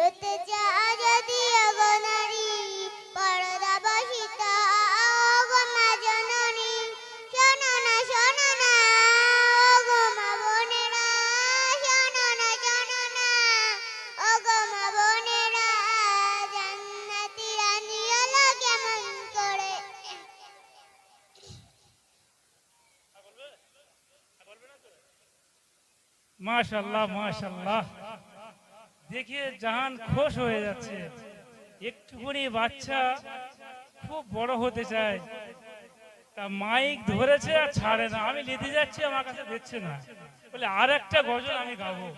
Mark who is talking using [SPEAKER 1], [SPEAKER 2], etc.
[SPEAKER 1] প্রিয়তে যা যদি অগনারী পরদা বসিত অগমা জননী। শোনো না শোনো না অগমা বোনেরা শোনো না শোনো
[SPEAKER 2] মাশাল্লাহ মাশাল্লাহ। দেখে জাহান খোশ হয়ে যাচ্ছে। একটুখানি বাচ্চা খুব বড় হতে চায়। তা মাইক ধরেছে আর ছাড়ে না। আমি লেতে যাচ্ছি, আমার কাছে দিচ্ছে না। বলে আর একটা গজল আমি গাবো।